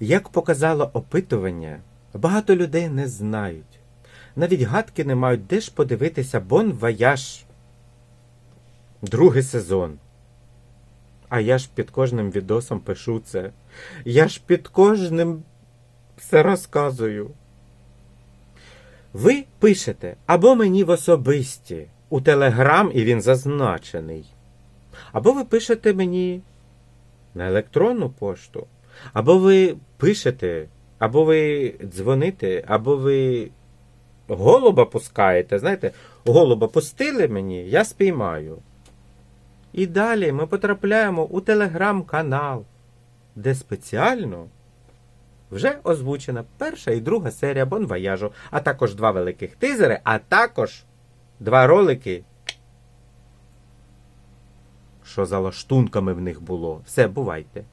Як показало опитування, багато людей не знають. Навіть гадки не мають, де ж подивитися Бон Вояж. Другий сезон. А я ж під кожним відосом пишу це. Я ж під кожним все розказую. Ви пишете або мені в особисті у Телеграм, і він зазначений. Або ви пишете мені на електронну пошту, або ви пишете, або ви дзвоните, або ви голуба пускаєте. Знаєте, голуба пустили мені, я спіймаю. І далі ми потрапляємо у телеграм-канал, де спеціально вже озвучена перша і друга серія Бонвояжу, а також два великих тизери, а також два ролики. Що за лаштунками в них було. Все, бувайте.